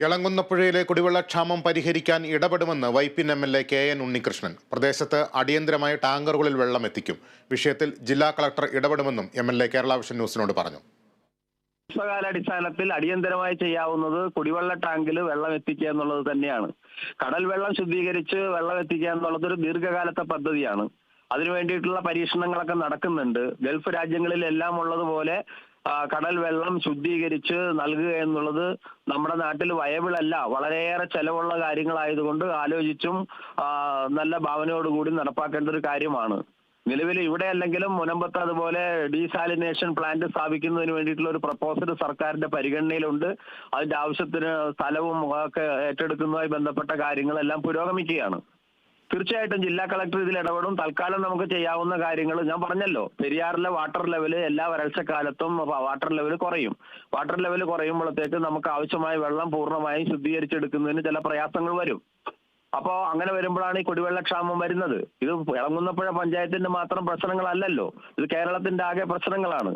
ഇളങ്കുന്നപ്പുഴയിലെ കുടിവെള്ളക്ഷാമം പരിഹരിക്കാൻ ഇടപെടുമെന്ന് Vypin M L A K N Unnikrishnan. പ്രദേശത്ത് അടിയന്തരമായി ടാങ്കറുകളിൽ വെള്ളം എത്തിക്കും. വിഷയത്തിൽ ജില്ലാ collector ഇടപെടുമെന്നും M L A Kerala vision ന്യൂസിനോട് പറഞ്ഞു. ഹ്രസ്വകാലാടിസ്ഥാനത്തിൽ അടിയന്തരമായി ചെയ്യാവുന്നത് കുടിവെള്ള ടാങ്കിൽ വെള്ളം എത്തിക്കുക എന്നുള്ളത് തന്നെയാണ്. കടൽ വെള്ളം ശുദ്ധീകരിച്ച് വെള്ളം എത്തിക്കുക എന്നുള്ളത് ഒരു ദീർഘകാലത്തെ പദ്ധതിയാണ്. അതിനു വേണ്ടിയിട്ടുള്ള പരീക്ഷണങ്ങളൊക്കെ നടക്കുന്നുണ്ട്. ഗൾഫ് രാജ്യങ്ങളിലെല്ലാം ഉള്ളതുപോലെ കടൽ വെള്ളം ശുദ്ധീകരിച്ച് നൽകുക എന്നുള്ളത് നമ്മുടെ നാട്ടിൽ വയബിളല്ല വളരെയേറെ ചെലവുള്ള കാര്യങ്ങളായതുകൊണ്ട് ആലോചിച്ചും നല്ല ഭാവനയോടുകൂടി നടപ്പാക്കേണ്ട ഒരു കാര്യമാണ്. നിലവിൽ ഇവിടെ അല്ലെങ്കിലും മുനമ്പത്ത് അതുപോലെ ഡീസാലിനേഷൻ പ്ലാന്റ് സ്ഥാപിക്കുന്നതിന് വേണ്ടിയിട്ടുള്ള ഒരു പ്രപ്പോസൽ സർക്കാരിന്റെ പരിഗണനയിലുണ്ട്. അതിന്റെ ആവശ്യത്തിന് സ്ഥലവും ഒക്കെ ഏറ്റെടുക്കുന്നതുമായി ബന്ധപ്പെട്ട കാര്യങ്ങളെല്ലാം പുരോഗമിക്കുകയാണ്. തീർച്ചയായിട്ടും ജില്ലാ കളക്ടർ ഇതിൽ ഇടപെടും. തൽക്കാലം നമുക്ക് ചെയ്യാവുന്ന കാര്യങ്ങൾ ഞാൻ പറഞ്ഞല്ലോ. പെരിയാറിലെ വാട്ടർ ലെവൽ എല്ലാ വരൾച്ചക്കാലത്തും വാട്ടർ ലെവൽ കുറയും. വാട്ടർ ലെവൽ കുറയുമ്പോഴത്തേക്ക് നമുക്ക് ആവശ്യമായ വെള്ളം പൂർണമായും ശുദ്ധീകരിച്ചെടുക്കുന്നതിന് ചില പ്രയാസങ്ങൾ വരും. അപ്പോ അങ്ങനെ വരുമ്പോഴാണ് ഈ കുടിവെള്ളക്ഷാമം വരുന്നത്. ഇത് ഇളങ്ങുന്നപ്പുഴ പഞ്ചായത്തിന്റെ മാത്രം പ്രശ്നങ്ങളല്ലല്ലോ. ഇത് കേരളത്തിന്റെ ആകെ പ്രശ്നങ്ങളാണ്.